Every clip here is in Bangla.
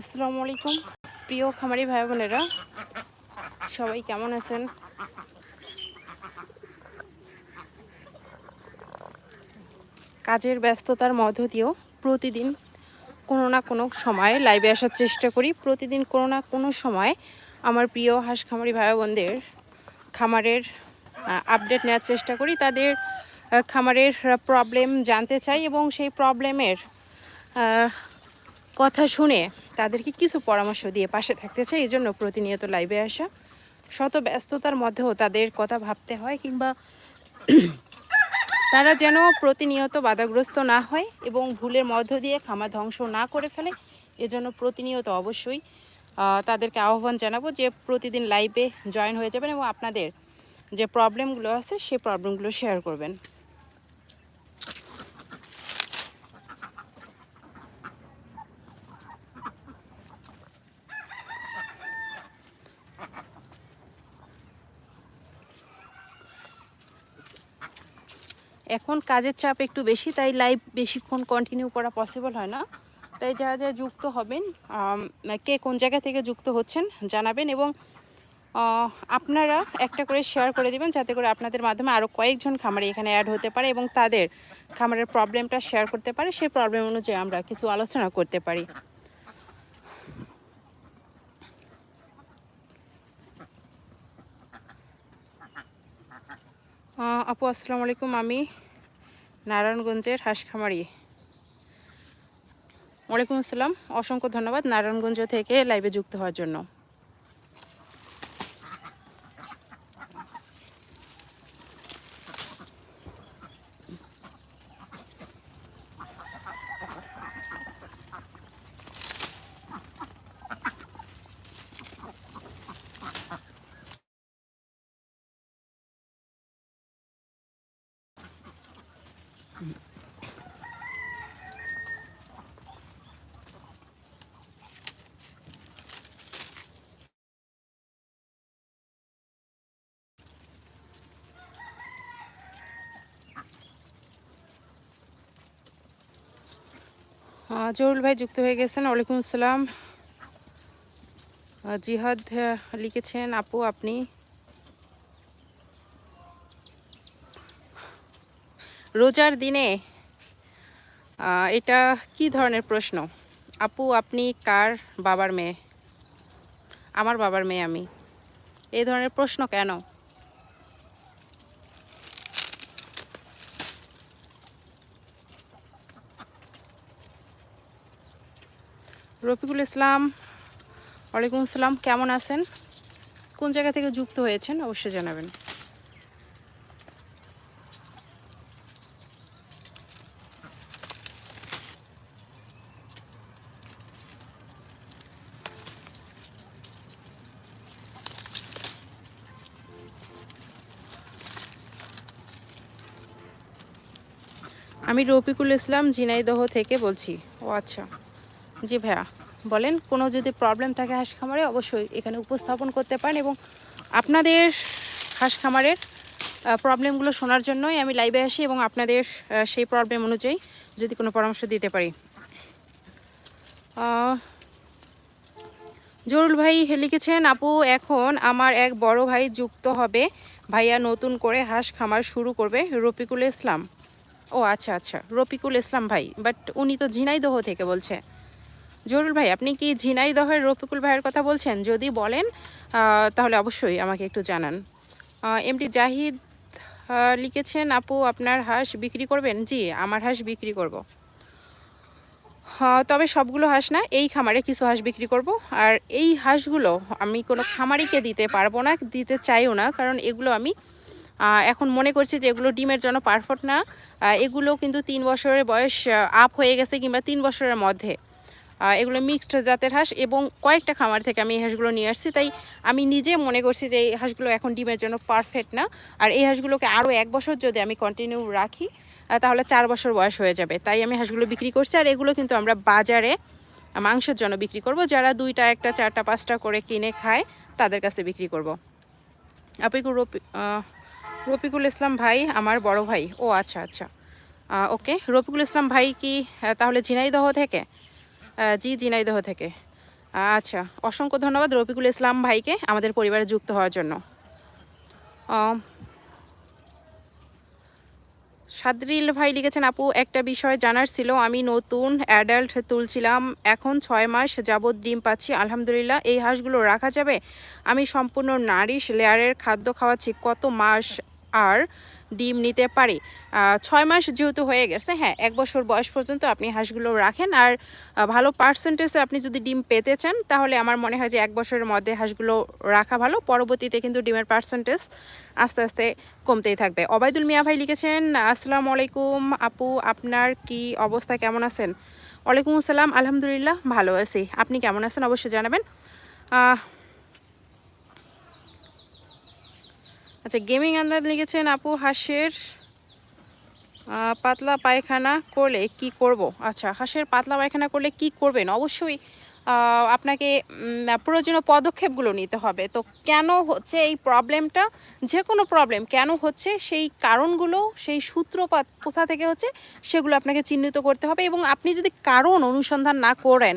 আসসালামু আলাইকুম। প্রিয় খামারি ভাই বোনেরা, সবাই কেমন আছেন? কাজের ব্যস্ততার মধ্য দিয়েও প্রতিদিন কোনো না কোনো সময় লাইভে আসার চেষ্টা করি। প্রতিদিন কোনো না কোনো সময় আমার প্রিয় হাঁস খামারি ভাই বোনদের খামারের আপডেট নেওয়ার চেষ্টা করি। তাদের খামারের প্রবলেম জানতে চাই এবং সেই প্রবলেমের কথা শুনে তাদেরকে কিছু পরামর্শ দিয়ে পাশে থাকতে চাই, এই জন্য প্রতিনিয়ত লাইভে আসা। শত ব্যস্ততার মধ্যেও তাদের কথা ভাবতে হয় কিংবা তারা যেন প্রতিনিয়ত বাধাগ্রস্ত না হয় এবং ভুলের মধ্য দিয়ে খামার ধ্বংস না করে ফেলে। এজন্য প্রতিনিয়ত অবশ্যই তাদেরকে আহ্বান জানাব যে প্রতিদিন লাইভে জয়েন হয়ে যাবেন এবং আপনাদের যে প্রবলেমগুলো আছে, সেই প্রবলেমগুলো শেয়ার করবেন। এখন কাজের চাপ একটু বেশি, তাই লাইভ বেশিক্ষণ কন্টিনিউ করা পসিবল হয় না। তাই যারা যারা যুক্ত হবেন কে কোন জায়গা থেকে যুক্ত হচ্ছেন জানাবেন এবং আপনারা একটা করে শেয়ার করে দিবেন যাতে করে আপনাদের মাধ্যমে আরও কয়েকজন খামারে এখানে অ্যাড হতে পারে এবং তাদের খামারের প্রবলেমটা শেয়ার করতে পারে। সেই প্রবলেম অনুযায়ী আমরা কিছু আলোচনা করতে পারি। আপু, আসসালামু আলাইকুম। আমি নারায়ণগঞ্জের হাসখামারি। ওয়ালাইকুম আসসালাম। অসংখ্য ধন্যবাদ নারায়ণগঞ্জ থেকে লাইভে যুক্ত হওয়ার জন্য। জহুরুল ভাই যুক্ত হয়ে গেছেন। ওয়ালাইকুম আসসালাম। জিহাদ লিখেছেন, আপু, আপনি? রোজার দিনে এটা কি ধরনের প্রশ্ন? আপু, আপনি কার বাবার মেয়ে? আমার বাবার মেয়ে আমি। এই ধরনের প্রশ্ন কেন? রফিকুল ইসলাম, ওয়ালাইকুম আসসালাম, কেমন আছেন? কোন জায়গা থেকে যুক্ত হয়েছেন অবশ্যই জানাবেন। আমি রফিকুল ইসলাম, ঝিনাইদহ থেকে বলছি। ও আচ্ছা। জি ভাইয়া, বলেন, কোনো যদি প্রবলেম থাকে হাঁস খামারে, অবশ্যই এখানে উপস্থাপন করতে পারেন এবং আপনাদের হাঁস খামারের প্রবলেমগুলো শোনার জন্যই আমি লাইভে আসি এবং আপনাদের সেই প্রবলেম অনুযায়ী যদি কোনো পরামর্শ দিতে পারি। জরুল ভাই লিখেছেন, আপু, এখন আমার এক বড় ভাই যুক্ত হবে। ভাইয়া নতুন করে হাঁস খামার শুরু করবে, রফিকুল ইসলাম। ও আচ্ছা আচ্ছা রফিকুল ইসলাম ভাই বাট উনি তো ঝিনাইদহ থেকে বলছে। জরুল ভাই, আপনি কি ঝিনাইদহের রফিকুল ভাইয়ের কথা বলছেন? যদি বলেন তাহলে অবশ্যই আমাকে একটু জানান। এমটি জাহিদ লিখেছেন, আপু, আপনার হাঁস বিক্রি করবেন? জি, আমার হাঁস বিক্রি করব। তবে সবগুলো হাঁস না, এই খামারে কিছু হাঁস বিক্রি করব। আর এই হাঁসগুলো আমি কোনো খামারিকে দিতে পারব না, দিতে চাইও না, কারণ এগুলো আমি এখন মনে করছি যে এগুলো ডিমের জন্য পারফেক্ট না। এগুলো কিন্তু তিন বছরের বয়স আপ হয়ে গেছে কিংবা তিন বছরের মধ্যে। এগুলো মিক্সড জাতের হাঁস এবং কয়েকটা খামার থেকে আমি এই হাঁসগুলো নিয়ে আসছি। তাই আমি নিজে মনে করছি যে এই হাঁসগুলো এখন ডিমের জন্য পারফেক্ট না। আর এই হাঁসগুলোকে আরও এক বছর যদি আমি কন্টিনিউ রাখি তাহলে চার বছর বয়স হয়ে যাবে। তাই আমি হাঁসগুলো বিক্রি করছি আর এগুলো কিন্তু আমরা বাজারে মাংসের জন্য বিক্রি করব। যারা দুইটা একটা চারটা পাঁচটা করে কিনে খায় তাদের কাছে বিক্রি করব। আপিকুর আহ, রফিকুল ইসলাম ভাই আমার বড় ভাই। ও আচ্ছা আচ্ছা। ওকে রফিকুল ইসলাম ভাই কি তাহলে ঝিনাইদহ থেকে? জি, ঝিনাইদহ থেকে। আচ্ছা অসংখ্য ধন্যবাদ রফিকুল ইসলাম ভাইকে আমাদের পরিবারে যুক্ত হওয়ার জন্য। সাদরিল ভাই লিখেছেন, আপু, একটা বিষয় জানার ছিল। আমি নতুন অ্যাডাল্ট তুলছিলাম। এখন ছয় মাস যাবৎ ডিম পাচ্ছি। আলহামদুলিল্লাহ, এই হাঁসগুলো রাখা যাবে? আমি সম্পূর্ণ নারিশ লেয়ারের খাদ্য খাওয়াচ্ছি। কত মাস আর ডিম নিতে পারি। ছয় মাস যেহেতু হয়ে গেছে হ্যাঁ এক বছর বয়স পর্যন্ত আপনি হাঁসগুলো রাখেন। আর ভালো পার্সেন্টেজে আপনি যদি ডিম পেতে চান, তাহলে আমার মনে হয় যে এক বছরের মধ্যে হাঁসগুলো রাখা ভালো। পরবর্তীতে কিন্তু ডিমের পার্সেন্টেজ আস্তে আস্তে কমতেই থাকবে। অবায়দুল মিয়া ভাই লিখেছেন, আসসালামু আলাইকুম আপু, আপনার কি অবস্থা কেমন আছেন? ওয়ালাইকুম আসসালাম, আলহামদুলিল্লাহ ভালো আছি। আপনি কেমন আছেন অবশ্যই জানাবেন। আচ্ছা গেমিং আন্দাজ লিখেছেন আপু হাঁসের পাতলা পায়খানা করলে কি করব? আচ্ছা হাঁসের পাতলা পায়খানা করলে কি করবেন? অবশ্যই আপনাকে প্রয়োজনীয় পদক্ষেপগুলো নিতে হবে। তো কেন হচ্ছে এই প্রবলেমটা? যে কোনো প্রবলেম, কেন হচ্ছে? সেই কারণগুলো, সেই সূত্রপাত কোথা থেকে হচ্ছে? সেগুলো আপনাকে চিহ্নিত করতে হবে এবং আপনি যদি কারণ অনুসন্ধান না করেন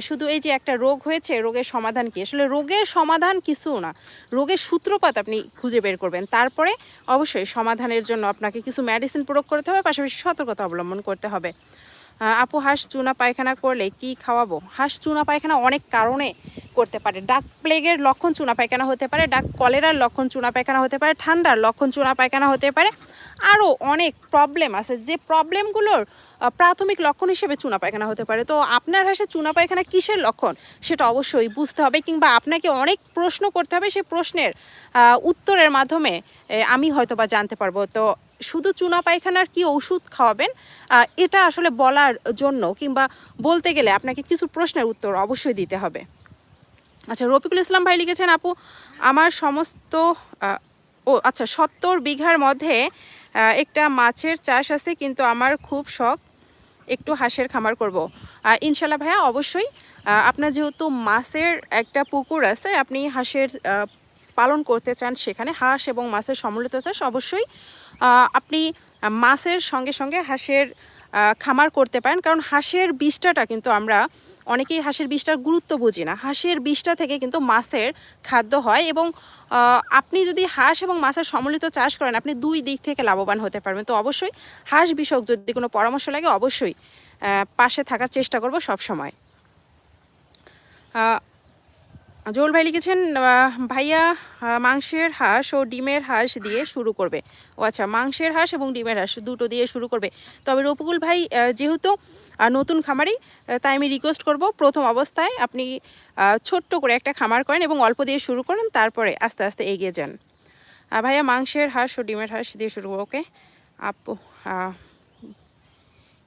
শুধু এই যে একটা রোগ হয়েছে, রোগের সমাধান কি? আসলে রোগের সমাধান কিছু না। রোগের সূত্রপাত আপনি খুঁজে বের করবেন। তারপরে অবশ্যই সমাধানের জন্য আপনাকে কিছু মেডিসিন প্রয়োগ করতে হবে, পাশাপাশি সতর্কতা অবলম্বন করতে হবে। আপু হাঁস চুনা পায়খানা করলে কি খাওয়াবো? হাঁস চুনা পায়খানা অনেক কারণে করতে পারে। ডাক প্লেগের লক্ষণ চুনা পায়খানা হতে পারে, ডাক কলেরার লক্ষণ চুনা পায়খানা হতে পারে, ঠান্ডার লক্ষণ চুনা পায়খানা হতে পারে। আরও অনেক প্রবলেম আছে যে প্রবলেমগুলোর প্রাথমিক লক্ষণ হিসেবে চুনা পায়খানা হতে পারে। তো আপনার হাসে চুনা পায়খানা কিসের লক্ষণ সেটা অবশ্যই বুঝতে হবে কিংবা আপনাকে অনেক প্রশ্ন করতে হবে। সেই প্রশ্নের উত্তরের মাধ্যমে আমি হয়তো বা জানতে পারব। তো শুধু চুনা পায়খানার কি ওষুধ খাওয়াবেন? এটা আসলে বলার জন্য কিংবা বলতে গেলে আপনাকে কিছু প্রশ্নের উত্তর অবশ্যই দিতে হবে। আচ্ছা রফিকুল ইসলাম ভাই লিখেছেন, আপু, আমার সমস্ত ও আচ্ছা সত্তর বিঘার মধ্যে একটা মাছের চাষ আছে, কিন্তু আমার খুব শখ, একটু হাঁসের খামার করব। ইনশাল্লাহ ভাইয়া, অবশ্যই আপনার যেহেতু মাছের একটা পুকুর আছে, আপনি হাঁসের পালন করতে চান সেখানে, হাঁস এবং মাছের সম্মিলিত চাষ অবশ্যই আপনি মাছের সঙ্গে সঙ্গে হাঁসের খামার করতে পারেন। কারণ হাঁসের বিষটাটা কিন্তু আমরা অনেকেই হাঁসের বিষটার গুরুত্ব বুঝি না। হাঁসের বিষটা থেকে কিন্তু মাছের খাদ্য হয় এবং আপনি যদি হাঁস এবং মাছের সম্মিলিত চাষ করেন, আপনি দুই দিক থেকে লাভবান হতে পারবেন। তো অবশ্যই হাঁস বিষয়ক যদি কোনো পরামর্শ লাগে, অবশ্যই পাশে থাকার চেষ্টা করব সব সময় জোল ভাই লিখেছেন ভাইয়া মাংসের হাঁস ও ডিমের হাঁস দিয়ে শুরু করবে। ও আচ্ছা মাংসের হাঁস এবং ডিমের হাঁস দুটো দিয়ে শুরু করবে। তবে রফিকুল ভাই যেহেতু নতুন খামারি তাই আমি রিকোয়েস্ট করব প্রথম অবস্থায় আপনি ছোট্ট করে একটা খামার করেন এবং অল্প দিয়ে শুরু করেন, তারপরে আস্তে আস্তে এগিয়ে যান। ভাইয়া, মাংসের হাঁস ও ডিমের হাঁস দিয়ে শুরু করব, ওকে? আপু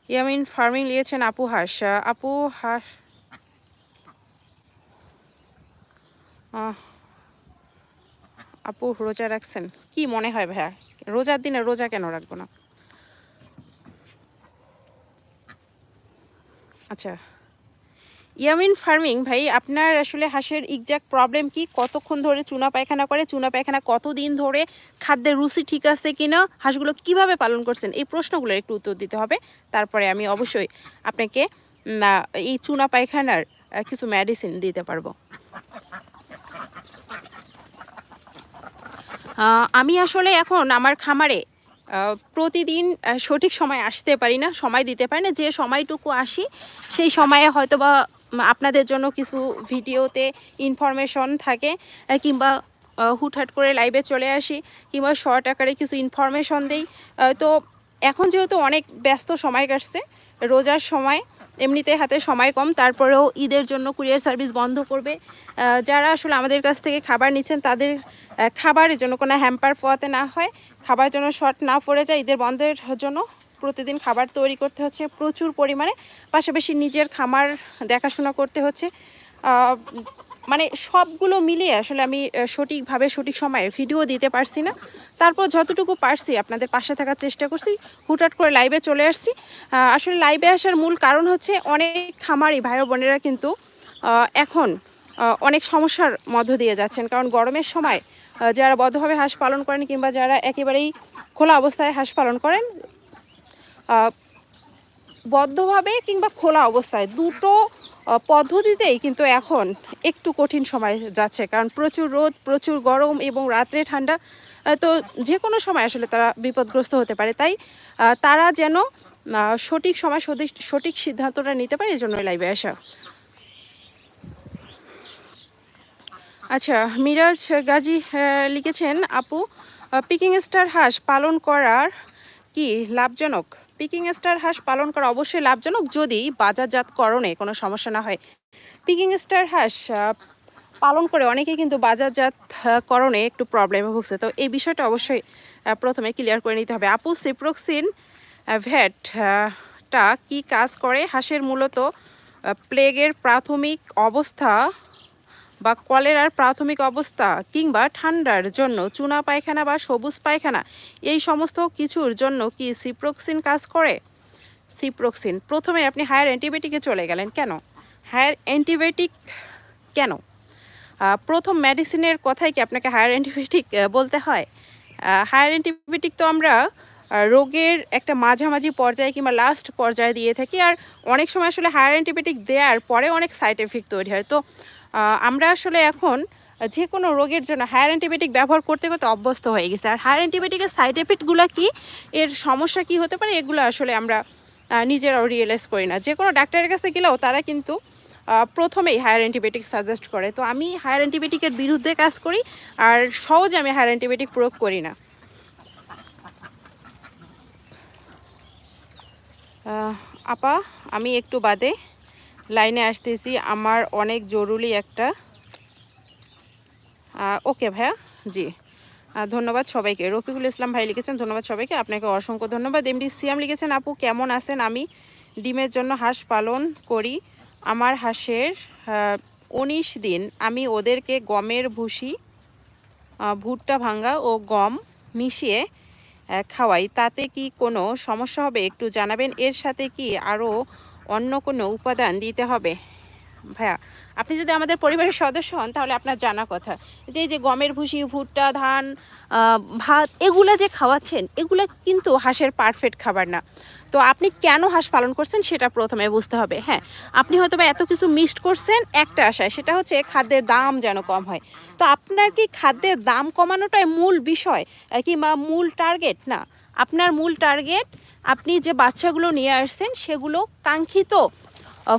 ইয়ামিন ফার্মিং নিয়েছেন আপু হাঁস আপু হাঁস আপু, রোজা রাখছেন? কি মনে হয় ভাইয়া? রোজার দিনে রোজা কেন রাখব না? আচ্ছা। ইয়ামিন ফার্মিং, ভাই, আপনার আসলে হাঁসের এক্সাক্ট প্রবলেম কি? কতক্ষণ ধরে চুনা পায়খানা করে, চুনা পায়খানা কতদিন ধরে, খাদ্যের রুচি ঠিক আছে কিনা, হাঁসগুলো কীভাবে পালন করছেন? এই প্রশ্নগুলোর একটু উত্তর দিতে হবে। তারপরে আমি অবশ্যই আপনাকে এই চুনা পায়খানার কিছু মেডিসিন দিতে পারব। আমি আসলে এখন আমার খামারে প্রতিদিন সঠিক সময় আসতে পারি না, সময় দিতে পারি না, যে সময়টুকু আসি, সেই সময়ে হয়তো বা আপনাদের জন্য কিছু ভিডিওতে ইনফরমেশন থাকে কিংবা হুটহাট করে লাইভে চলে আসি, কিংবা শর্ট আকারে কিছু ইনফরমেশন দেই তো এখন যেহেতু অনেক ব্যস্ত সময় কাটছে, রোজার সময় এমনিতে হাতে সময় কম, তারপরেও ঈদের জন্য কুরিয়ার সার্ভিস বন্ধ করবে। যারা আসলে আমাদের কাছ থেকে খাবার নিচ্ছেন, তাদের খাবারের জন্য কোনো হ্যাম্পার পোয়াতে না হয়, খাবার জন্য শর্ট না পড়ে যায়, ঈদের বন্ধের জন্য প্রতিদিন খাবার তৈরি করতে হচ্ছে, প্রচুর পরিমাণে। পাশাপাশি নিজের খামার দেখাশোনা করতে হচ্ছে। মানে সবগুলো মিলিয়ে আসলে আমি সঠিকভাবে সঠিক সময়ে ভিডিও দিতে পারছি না। তারপর যতটুকু পারছি আপনাদের পাশে থাকার চেষ্টা করছি। হুটহাট করে লাইভে চলে আসছি। আসলে লাইভে আসার মূল কারণ হচ্ছে অনেক খামারি ভাই বোনেরা কিন্তু এখন অনেক সমস্যার মধ্য দিয়ে যাচ্ছেন। কারণ গরমের সময় যারা বদ্ধভাবে হাঁস পালন করেন কিংবা যারা একেবারেই খোলা অবস্থায় হাঁস পালন করেন বদ্ধভাবে কিংবা খোলা অবস্থায় দুটো পদ্ধতিতেই কিন্তু এখন একটু কঠিন সময় যাচ্ছে, কারণ প্রচুর রোদ, প্রচুর গরম এবং রাত্রে ঠান্ডা তো যে কোনো সময় আসলে তারা বিপদগ্রস্ত হতে পারে। তাই তারা যেন সঠিক সময় সঠিক সঠিক সিদ্ধান্তটা নিতে পারে এই জন্য লাইভে আসা। আচ্ছা মিরাজ গাজী লিখেছেন, আপু পিকিং স্টার হাঁস পালন করার কি লাভজনক? পিকিং স্টার হাঁস পালন করা অবশ্যই লাভজনক যদি বাজারজাতকরণে কোনো সমস্যা না হয়। পিকিং স্টার হাঁস পালন করে অনেকেই কিন্তু বাজারজাতকরণে একটু প্রবলেমে ভুগছে। তো এই বিষয়টা অবশ্যই প্রথমে ক্লিয়ার করে নিতে হবে। আপু সিপ্রোক্সিন ভ্যাট টা কি কাজ করে? হাঁসের মূলত প্লেগের প্রাথমিক অবস্থা বা কলেরার প্রাথমিক অবস্থা কিংবা ঠান্ডার জন্য চুনা পায়খানা বা সবুজ পায়খানা, এই সমস্ত কিছুর জন্য কি সিপ্রোক্সিন কাজ করে? সিপ্রোক্সিন। প্রথমে আপনি হায়ার অ্যান্টিবায়োটিকে চলে গেলেন কেন? হায়ার অ্যান্টিবায়োটিক কেন? প্রথম মেডিসিনের কথাই কি আপনাকে হায়ার অ্যান্টিবায়োটিক বলতে হয়? হায়ার অ্যান্টিবায়োটিক তো আমরা রোগের একটা মাঝামাঝি পর্যায়ে কিংবা লাস্ট পর্যায়ে দিয়ে থাকি, আর অনেক সময় আসলে হায়ার অ্যান্টিবায়োটিক দেওয়ার পরে অনেক সাইড এফেক্ট তৈরি হয়। তো আমরা আসলে এখন যে কোনো রোগের জন্য হায়ার অ্যান্টিবায়োটিক ব্যবহার করতে করতে অভ্যস্ত হয়ে গেছে। আর হায়ার অ্যান্টিবায়োটিকের সাইড এফেক্টগুলো কি? এর সমস্যা কি হতে পারে? এগুলো আসলে আমরা নিজেরাও রিয়েলাইজ করি না। যে কোনো ডাক্তারের কাছে গেলেও তারা কিন্তু প্রথমেই হায়ার অ্যান্টিবায়োটিক সাজেস্ট করে। তো আমি হায়ার অ্যান্টিবায়োটিকের বিরুদ্ধে কাজ করি, আর সহজে আমি হায়ার অ্যান্টিবায়োটিক প্রয়োগ করি না। আপা, আমি একটু বাদে। লাইনে আসতেছি। আমার অনেক জরুরি একটা ওকে ভাইয়া? জি। ধন্যবাদ সবাইকে। রফিকুল ইসলাম ভাই লিখেছেন, ধন্যবাদ সবাইকে। আপনাকে অসংখ্য ধন্যবাদ। এমডি সিয়াম লিখেছেন, আপু, কেমন আছেন? আমি ডিমের জন্য হাঁস পালন করি। আমার হাঁসের উনিশ দিন আমি ওদেরকে গমের ভুসি ভুট্টা ভাঙ্গা ও গম মিশিয়ে খাওয়াই। তাতে কি কোনো সমস্যা হবে একটু জানাবেন। এর সাথে কি আরও অন্য কোনো উপাদান দিতে হবে। ভাইয়া, আপনি যদি আমাদের পরিবারের সদস্য হন, তাহলে আপনার জানা কথা। যে যে গমের ভুসি, ভুট্টা, ধান ভাত, এগুলা যে খাওয়াচ্ছেন, এগুলা কিন্তু হাঁসের পারফেক্ট খাবার না। তো আপনি কেন হাঁস পালন করছেন, সেটা প্রথমে বুঝতে হবে। হ্যাঁ আপনি হয়তো বা এত কিছু মিক্সড করছেন, একটা আশায়, সেটা হচ্ছে খাদ্যের দাম যেন কম হয়। তো আপনার কি খাদ্যের দাম কমানোটাই মূল বিষয়, কিংবা মূল টার্গেট না, আপনার মূল টার্গেট আপনি যে বাচ্চাগুলো নিয়ে আসছেন, সেগুলো কাঙ্ক্ষিত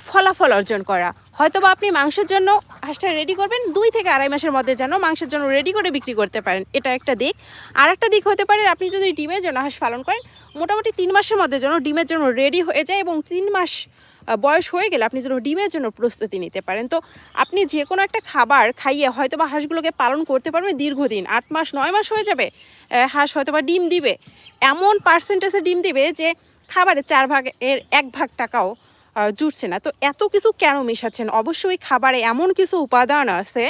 ফলাফল অর্জন করা। হয়তো বা আপনি মাংসের জন্য হাঁসটা রেডি করবেন, দুই থেকে আড়াই মাসের মধ্যে যেন মাংসের জন্য রেডি করে বিক্রি করতে পারেন। এটা একটা দিক। আর একটা দিক হতে পারে, আপনি যদি ডিমের জন্য হাঁস পালন করেন, মোটামুটি তিন মাসের মধ্যে যেন ডিমের জন্য রেডি হয়ে যায় এবং তিন মাস বয়স হয়ে গেলে আপনি যেন ডিমের জন্য প্রস্তুতি নিতে পারেন। তো আপনি যে কোনো একটা খাবার খাইয়ে হয়তো বা হাঁসগুলোকে পালন করতে পারবেন দীর্ঘদিন। আট মাস, নয় মাস হয়ে যাবে হাঁস হয়তো বা ডিম দিবে। এমন পার্সেন্টেজে ডিম দিবে যে খাবারের চার ভাগ এর এক ভাগ টাকাও জুটছে না। তো এত কিছু কেন মেশাচ্ছেন? অবশ্যই খাবারে এমন কিছু উপাদান আছে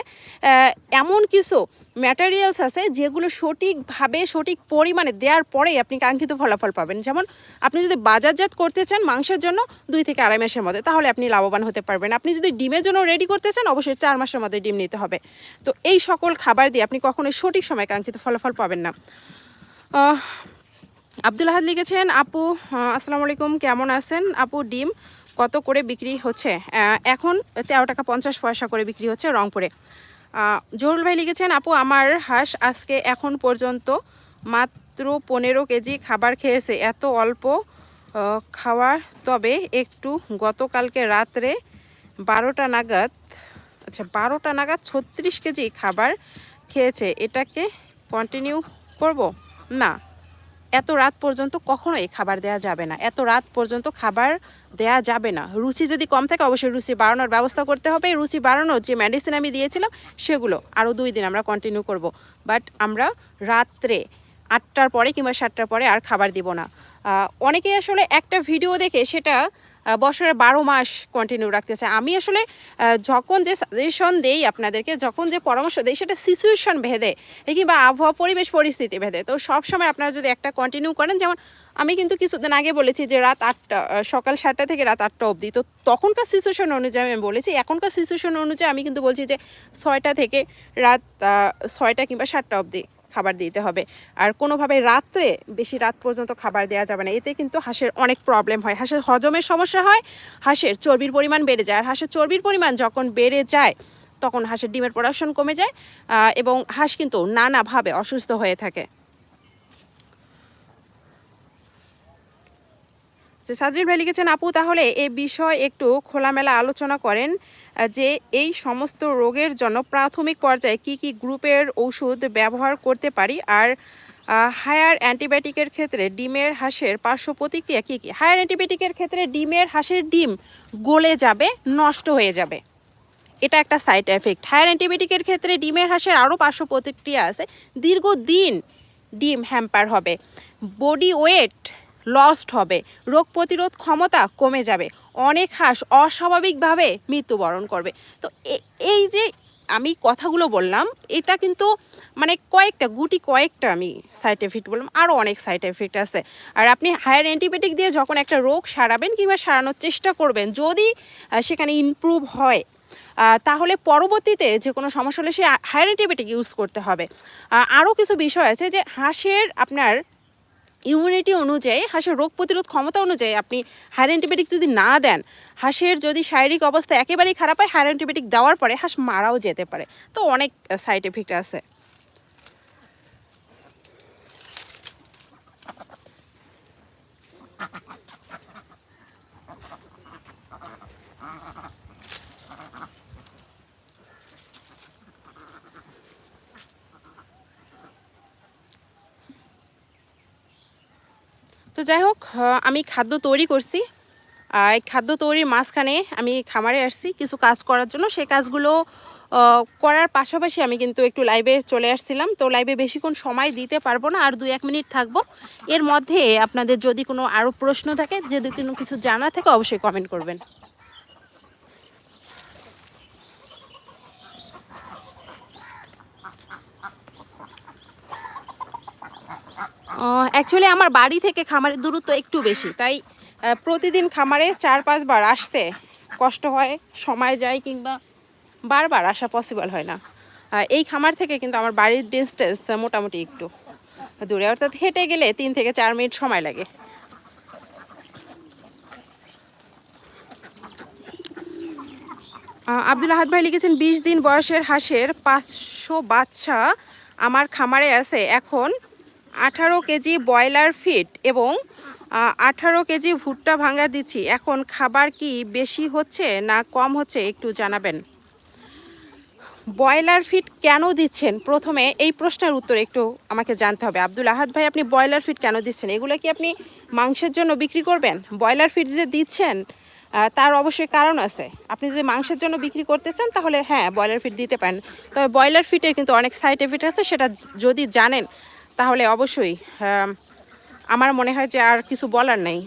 এমন কিছু ম্যাটেরিয়ালস আছে যেগুলো সঠিকভাবে, সঠিক পরিমাণে দেওয়ার পরেই আপনি কাঙ্ক্ষিত ফলাফল পাবেন। যেমন আপনি যদি বাজারজাত করতে চান মাংসের জন্য দুই থেকে আড়াই মাসের মধ্যে, তাহলে আপনি লাভবান হতে পারবেন। আপনি যদি ডিমের জন্য রেডি করতে চান, অবশ্যই চার মাসের মধ্যে ডিম নিতে হবে। তো এই সকল খাবার দিয়ে আপনি কখনোই সঠিক সময় কাঙ্ক্ষিত ফলাফল পাবেন না। আব্দুল আহাদ লিখেছেন, আপু আসসালামু আলাইকুম, কেমন আছেন? আপু, ডিম কত করে বিক্রি হচ্ছে? এখন তেরো টাকা পঞ্চাশ পয়সা করে বিক্রি হচ্ছে রংপুরে। জহুরুল ভাই লিখেছেন, আপু, আমার হাঁস আজকে এখন পর্যন্ত মাত্র পনেরো কেজি খাবার খেয়েছে। এত অল্প খাওয়া তবে একটু গতকালকে রাত্রে বারোটা নাগাদ আচ্ছা বারোটা নাগাদ ছত্রিশ কেজি খাবার খেয়েছে। এটাকে কন্টিনিউ করব? না। এত রাত পর্যন্ত কখনো এই খাবার দেওয়া যাবে না। এত রাত পর্যন্ত খাবার দেয়া যাবে না। রুচি যদি কম থাকে, অবশ্যই রুচি বাড়ানোর ব্যবস্থা করতে হবে। রুচি বাড়ানোর যে মেডিসিন আমি দিয়েছিলাম, সেগুলো আরও দুই দিন আমরা কন্টিনিউ করব। বাট আমরা রাত্রে আটটার পরে কিংবা সাতটার পরে আর খাবার দিব না। অনেকে অনেকেই আসলে একটা ভিডিও দেখে সেটা বছরের বারো মাস কন্টিনিউ রাখতে চাই। আমি আসলে যখন যে সাজেশন দেই আপনাদেরকে, যখন যে পরামর্শ দেই, সেটা সিচুয়েশন ভেদে কিংবা আবহাওয়া, পরিবেশ, পরিস্থিতি ভেদে। তো সব সময় আপনারা যদি একটা কন্টিনিউ করেন, যেমন আমি কিন্তু কিছুদিন আগে বলেছি যে রাত আটটা সকাল সাতটা থেকে রাত আটটা অবধি। তো তখনকার সিচুয়েশন অনুযায়ী আমি বলেছি, এখনকার সিচুয়েশন অনুযায়ী আমি কিন্তু বলছি যে ছয়টা থেকে রাত ছয়টা কিংবা সাতটা অবধি। খাবার দিতে হবে। আর কোনোভাবে রাত্রে, বেশি রাত পর্যন্ত খাবার দেওয়া যাবে না। এতে কিন্তু হাঁসের অনেক প্রবলেম হয়। হাঁসের হজমের সমস্যা হয়, হাঁসের চর্বির পরিমাণ বেড়ে যায়। আর হাঁসের চর্বির পরিমাণ যখন বেড়ে যায়, তখন হাঁসের ডিমের প্রোডাকশন কমে যায় এবং হাঁস কিন্তু নানাভাবে অসুস্থ হয়ে থাকে। যে সাদরির ভাই লিখেছেন, আপু, তাহলে এ বিষয় একটু খোলামেলা আলোচনা করেন। যে এই সমস্ত রোগের জন্য প্রাথমিক পর্যায়ে কি কি গ্রুপের ওষুধ ব্যবহার করতে পারি? আর হায়ার অ্যান্টিবায়োটিকের ক্ষেত্রে ডিমের হাঁসের পার্শ্ব প্রতিক্রিয়া কী কী? হায়ার অ্যান্টিবায়োটিকের ক্ষেত্রে ডিমের হাঁসের ডিম গলে যাবে, নষ্ট হয়ে যাবে। এটা একটা সাইড এফেক্ট হায়ার অ্যান্টিবায়োটিকের ক্ষেত্রে ডিমের হাঁসের আরও পার্শ্ব প্রতিক্রিয়া আছে। দীর্ঘদিন ডিম হ্যাম্পার হবে। বডি ওয়েট লস্ট হবে। রোগ প্রতিরোধ ক্ষমতা কমে যাবে। অনেক হাঁস অস্বাভাবিকভাবে মৃত্যুবরণ করবে। তো এই যে আমি কথাগুলো বললাম, এটা কিন্তু মানে কয়েকটা, গুটি কয়েকটা আমি সাইড এফেক্ট বললাম আরও অনেক সাইড এফেক্ট আছে। আর আপনি হায়ার অ্যান্টিবায়োটিক দিয়ে যখন একটা রোগ সারাবেন কিংবা সারানোর চেষ্টা করবেন, যদি সেখানে ইমপ্রুভ হয় তাহলে পরবর্তীতে যে কোনো সমস্যা হলে সে হায়ার অ্যান্টিবায়োটিক ইউজ করতে হবে। আরও কিছু বিষয় আছে যে হাঁসের আপনার ইমিউনিটি অনুযায়ী, হাঁসের রোগ প্রতিরোধ ক্ষমতা অনুযায়ী আপনি হায়ার অ্যান্টিবায়োটিক যদি না দেন, হাঁসের যদি শারীরিক অবস্থা একেবারেই খারাপ হয় হায়ার অ্যান্টিবায়োটিক দেওয়ার পরে হাঁস মারাও যেতে পারে। তো অনেক সাইড এফেক্ট আছে। তো যাই হোক আমি খাদ্য তৈরি করছি। এই খাদ্য তৈরির মাঝখানে আমি খামারে আসছি কিছু কাজ করার জন্য। সেই কাজগুলো করার পাশাপাশি আমি কিন্তু একটু লাইভে চলে আসছিলাম। তো লাইভে বেশিক্ষণ সময় দিতে পারব না, আর দু এক মিনিট থাকব। এর মধ্যে আপনাদের যদি কোনো আরও প্রশ্ন থাকে, যদি কোনো কিছু জানা থাকে, অবশ্যই কমেন্ট করবেন। অ্যাকচুয়ালি আমার বাড়ি থেকে খামারের দূরত্ব একটু বেশি। তাই প্রতিদিন খামারে চার পাঁচবার আসতে কষ্ট হয়, সময় যায় কিংবা বারবার আসা পসিবল হয় না। এই খামার থেকে কিন্তু আমার বাড়ির ডিস্টেন্স মোটামুটি একটু দূরে। অর্থাৎ হেঁটে গেলে তিন থেকে চার মিনিট সময় লাগে। আব্দুল আহাদ ভাই লিখেছেন, বিশ দিন বয়সের হাঁসের পাঁচশো বাচ্চা আমার খামারে আছে। এখন আঠারো কেজি ব্রয়লার ফিট এবং আঠারো কেজি ভুট্টা ভাঙা দিচ্ছি। এখন খাবার কি বেশি হচ্ছে না কম হচ্ছে একটু জানাবেন। ব্রয়লার ফিট কেন দিচ্ছেন? প্রথমে এই প্রশ্নের উত্তর একটু আমাকে জানতে হবে। আব্দুল আহাদ ভাই, আপনি ব্রয়লার ফিট কেন দিচ্ছেন? এগুলো কি আপনি মাংসের জন্য বিক্রি করবেন? ব্রয়লার ফিট যে দিচ্ছেন তার অবশ্যই কারণ আছে। আপনি যদি মাংসের জন্য বিক্রি করতে চান, তাহলে হ্যাঁ ব্রয়লার ফিট দিতে পারেন। তবে ব্রয়লার ফিটের কিন্তু অনেক সাইড এফেক্ট আছে, সেটা যদি জানেন তাহলে অবশ্যই আহ, আমার মনে হয় যে আর কিছু বলার নেই।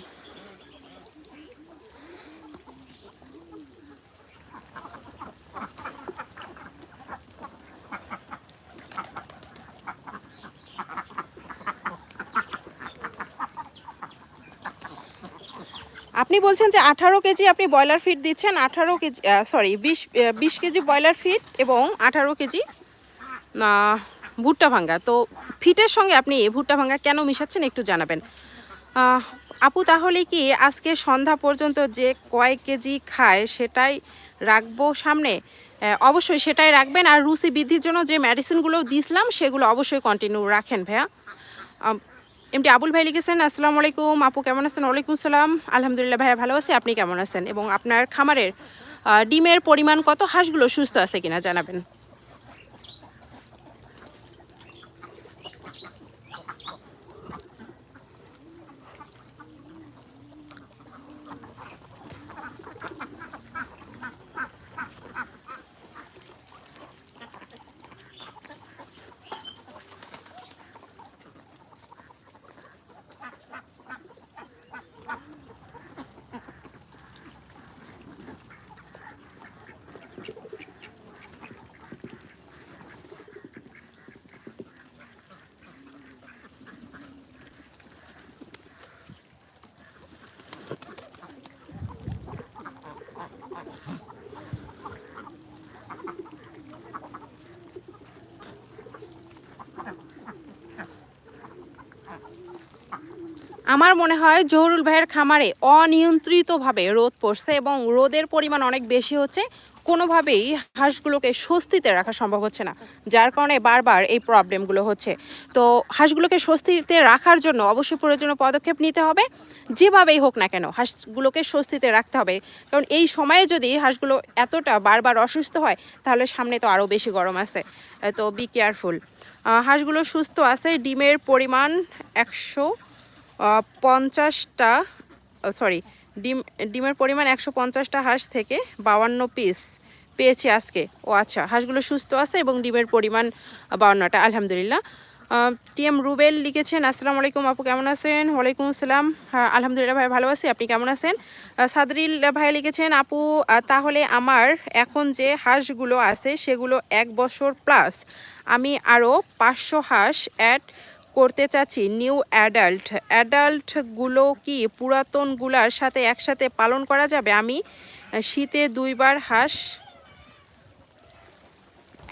আপনি বলছেন যে আঠারো কেজি আপনি ব্রয়লার ফিট দিচ্ছেন আঠারো কেজি সরি বিশ বিশ কেজি ব্রয়লার ফিট এবং আঠারো কেজি ভুট্টা ভাঙ্গা। তো ফিটের সঙ্গে আপনি ভুট্টা ভাঙ্গা কেন মিশাচ্ছেন একটু জানাবেন। আপু, তাহলে কি আজকে সন্ধ্যা পর্যন্ত যে কয়েক কেজি খায় সেটাই রাখব সামনে? অবশ্যই সেটাই রাখবেন আর রুচি বৃদ্ধির জন্য যে মেডিসিনগুলো দিছিলাম সেগুলো অবশ্যই কন্টিনিউ রাখেন ভাইয়া। এমটি আবুল ভাই লিখেছেন, আসসালামু আলাইকুম। আপু, কেমন আছেন? ওয়ালাইকুম সালাম। আলহামদুলিল্লাহ ভাইয়া ভালো আছি। আপনি কেমন আছেন? এবং আপনার খামারের ডিমের পরিমাণ কত? হাঁসগুলো সুস্থ আছে কিনা জানাবেন। আমার মনে হয় জহুরুল ভাইয়ের খামারে অনিয়ন্ত্রিতভাবে রোদ পড়ছে এবং রোদের পরিমাণ অনেক বেশি হচ্ছে। কোনোভাবেই হাঁসগুলোকে স্বস্তিতে রাখা সম্ভব হচ্ছে না, যার কারণে বারবার এই প্রবলেমগুলো হচ্ছে। তো হাঁসগুলোকে স্বস্তিতে রাখার জন্য অবশ্যই প্রয়োজনীয় পদক্ষেপ নিতে হবে। যেভাবেই হোক না কেন, হাঁসগুলোকে স্বস্তিতে রাখতে হবে। কারণ এই সময়ে যদি হাঁসগুলো এতটা বারবার অসুস্থ হয়, তাহলে সামনে তো আরও বেশি গরম আছে। তো বি কেয়ারফুল হাঁসগুলো সুস্থ আছে, ডিমের পরিমাণ একশো পঞ্চাশটা সরি ডিম ডিমের পরিমাণ একশো পঞ্চাশটা হাঁস থেকে বাউান্ন পিস পেয়েছি আজকে। ও আচ্ছা হাঁসগুলো সুস্থ আছে এবং ডিমের পরিমাণ বাউান্নটা আলহামদুলিল্লাহ। টি এম রুবেল লিখেছেন আসসালামু আলাইকুম আপু কেমন আছেন? ওয়ালাইকুম আসসালাম। হ্যাঁ, আলহামদুলিল্লাহ ভাই ভালো আছি আপনি কেমন আছেন? সাদরিল ভাই লিখেছেন আপু তাহলে আমার এখন যে হাঁসগুলো আছে সেগুলো এক বছর প্লাস আমি আরও পাঁচশো হাঁস অ্যাড করতে চাচ্ছি নিউ অ্যাডাল্ট। অ্যাডাল্টগুলো কি পুরাতনগুলার সাথে একসাথে পালন করা যাবে? আমি শীতে দুইবার হাঁস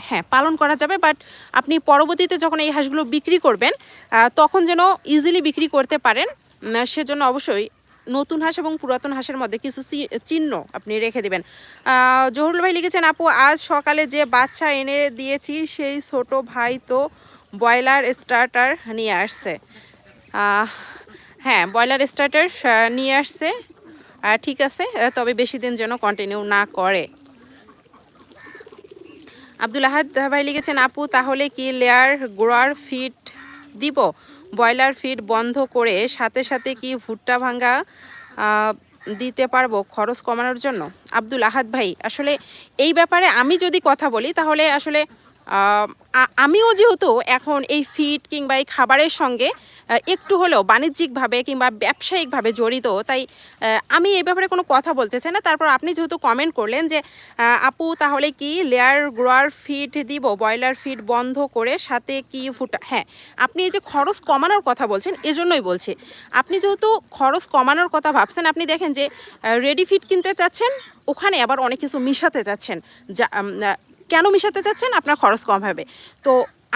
হ্যাঁ পালন করা যাবে বাট আপনি পরবর্তীতে যখন এই হাঁসগুলো বিক্রি করবেন তখন যেন ইজিলি বিক্রি করতে পারেন। সেজন্য অবশ্যই নতুন হাঁস এবং পুরাতন হাঁসের মধ্যে কিছু চিহ্ন আপনি রেখে দেবেন। জহুরুল ভাই লিখেছেন, আপু, আজ সকালে যে বাচ্চা এনে দিয়েছি, সেই ছোট ভাই তো ব্রয়লার স্টার্টার নিয়ে আসছে। হ্যাঁ ব্রয়লার স্টার্টার নিয়ে আসছে। ঠিক আছে তবে বেশি দিন যেন কন্টিনিউ না করে। আব্দুল আহাদ ভাই লিখেছেন, আপু, তাহলে কি লেয়ার গোড়ার ফিট দিব? ব্রয়লার ফিট বন্ধ করে সাথে সাথে কি ভুট্টা ভাঙ্গা দিতে পারব খরচ কমানোর জন্য? আব্দুল আহাদ ভাই, আসলে এই ব্যাপারে আমি যদি কথা বলি, তাহলে আসলে আমিও যেহেতু এখন এই ফিড কিংবা এই খাবারের সঙ্গে একটু হলেও বাণিজ্যিকভাবে কিংবা ব্যবসায়িকভাবে জড়িত, তাই আমি এই ব্যাপারে কোনো কথা বলতে চাই না। তারপর আপনি যেহেতু কমেন্ট করলেন যে আপু তাহলে কি লেয়ার গ্রোয়ার ফিড দিব ব্রয়লার ফিড বন্ধ করে সাথে কি ফুটা হ্যাঁ আপনি এই যে খরচ কমানোর কথা বলছেন, এজন্যই বলছি। আপনি যেহেতু খরচ কমানোর কথা ভাবছেন, আপনি দেখেন যে রেডি ফিড কিনতে চাচ্ছেন, ওখানে আবার অনেক কিছু মিশাতে চাচ্ছেন। যা কেন মিশাতে চাচ্ছেন? আপনার খরচ কম হবে। তো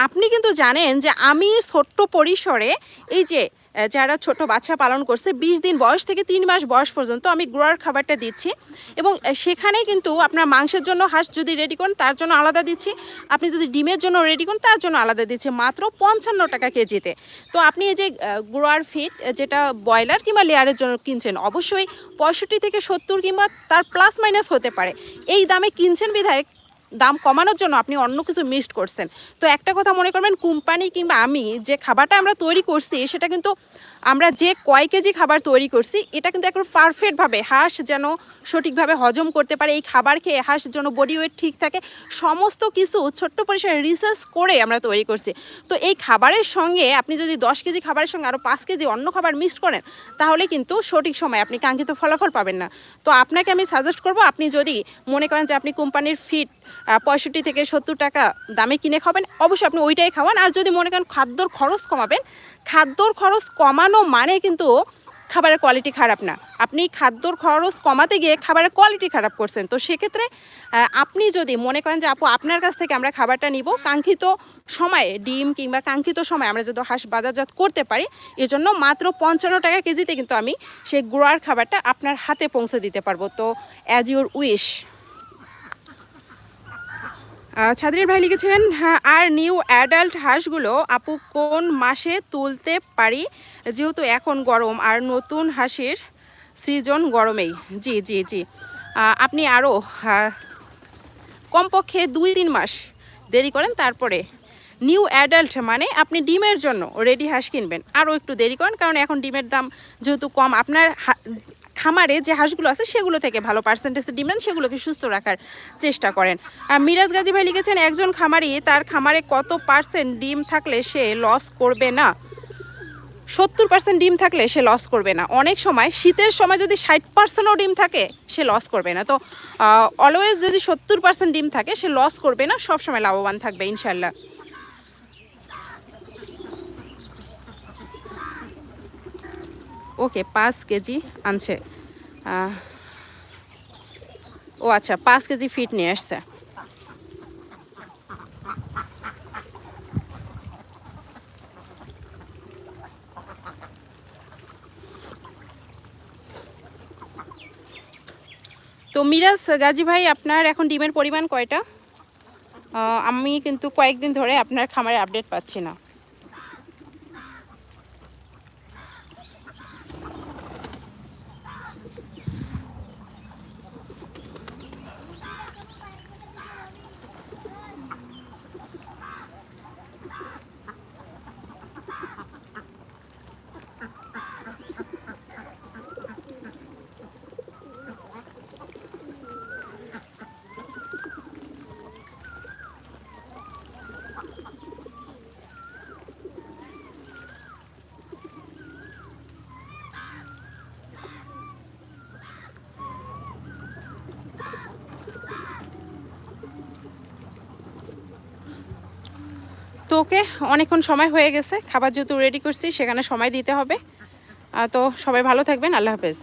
আপনি কিন্তু জানেন যে আমি ছোট্ট পরিসরে এই যে যারা ছোট বাচ্চা পালন করছে, বিশ দিন বয়স থেকে তিন মাস বয়স পর্যন্ত আমি গ্রোয়ার খাবারটা দিচ্ছি এবং সেখানে কিন্তু আপনার মাংসের জন্য হাঁস যদি রেডি করেন, তার জন্য আলাদা দিচ্ছি। আপনি যদি ডিমের জন্য রেডি করেন, তার জন্য আলাদা দিচ্ছি, মাত্র পঞ্চান্ন টাকা কেজিতে। তো আপনি এই যে গ্রোয়ার ফিট যেটা ব্রয়লার কিংবা লেয়ারের জন্য কিনছেন, অবশ্যই পঁয়ষট্টি থেকে সত্তর কিংবা তার প্লাস মাইনাস হতে পারে। এই দামে কিনছেন বিধায় দাম কমানোর জন্য আপনি অন্য কিছু মিক্সড করছেন। তো একটা কথা মনে করবেন, কোম্পানি কিংবা আমি যে খাবারটা আমরা তৈরি করছি, সেটা কিন্তু আমরা যে কয় কেজি খাবার তৈরি করছি, এটা কিন্তু একদম পারফেক্টভাবে হাঁস যেন সঠিকভাবে হজম করতে পারে, এই খাবার খেয়ে হাঁস যেন বডি ওয়েট ঠিক থাকে, সমস্ত কিছু ছোট্ট পরিসরে রিসার্চ করে আমরা তৈরি করছি। তো এই খাবারের সঙ্গে আপনি যদি দশ কেজি খাবারের সঙ্গে আরও পাঁচ কেজি অন্য খাবার মিক্সড করেন, তাহলে কিন্তু সঠিক সময় আপনি কাঙ্ক্ষিত ফলাফল পাবেন না। তো আপনাকে আমি সাজেস্ট করব, আপনি যদি মনে করেন যে আপনি কোম্পানির ফিট পঁয়ষট্টি থেকে সত্তর টাকা দামে কিনে খাবেন, অবশ্যই আপনি ওইটাই খাওয়ান। আর যদি মনে করেন খাদ্যর খরচ কমাবেন খাদ্যর খরচ কমানো মানে কিন্তু খাবারের কোয়ালিটি খারাপ না। আপনি খাদ্যর খরচ কমাতে গিয়ে খাবারের কোয়ালিটি খারাপ করছেন। তো সেক্ষেত্রে আপনি যদি মনে করেন যে, আপু, আপনার কাছ থেকে আমরা খাবারটা নিব। কাঙ্ক্ষিত সময়ে, ডিম কিংবা কাঙ্ক্ষিত সময় আমরা যদি হাঁস বাজারজাত করতে পারি, এজন্য মাত্র পঞ্চান্ন টাকা কেজিতে কিন্তু আমি সেই গুঁড়ার খাবারটা আপনার হাতে পৌঁছে দিতে পারব। তো অ্যাজ ইউর উইশ ছাদরির ভাই লিখেছেন হ্যাঁ, আর নিউ অ্যাডাল্ট হাঁসগুলো আপু কোন মাসে তুলতে পারি? যেহেতু এখন গরম আর নতুন হাঁসের সৃজন গরমেই। জি জি জি। আপনি আরও কমপক্ষে দুই তিন মাস দেরি করেন তারপরে নিউ অ্যাডাল্ট মানে আপনি ডিমের জন্য রেডি হাঁস কিনবেন। আরও একটু দেরি করেন কারণ এখন ডিমের দাম যেহেতু কম আপনার খামারে যে হাঁসগুলো আছে সেগুলো থেকে ভালো পার্সেন্টেজে ডিম নেন সেগুলোকে সুস্থ রাখার চেষ্টা করেন। আর মিরাজ গাজী ভাই লিখেছেন, একজন খামারি, তার খামারে কত পার্সেন্ট ডিম থাকলে সে লস করবে না? সত্তর পার্সেন্ট ডিম থাকলে সে লস করবে না। অনেক সময় শীতের সময় যদি ষাট পার্সেন্টও ডিম থাকে, সে লস করবে না। তো অলওয়েজ যদি সত্তর পার্সেন্ট ডিম থাকে, সে লস করবে না সব সময় লাভবান থাকবে ইনশাল্লাহ ওকে, পাঁচ কেজি আনছে। ও আচ্ছা পাঁচ কেজি ফিট নিয়ে আসছে। তো মিরাজ, গাজী ভাই, আপনার এখন ডিমের পরিমাণ কয়টা? আমি কিন্তু কয়েকদিন ধরে আপনার খামারে আপডেট পাচ্ছি না। ওকে অনেকক্ষণ সময় হয়ে গেছে, খাবার যেহেতু রেডি করছি, সেখানে সময় দিতে হবে। তো সবাই ভালো থাকবেন, আল্লাহ হাফেজ।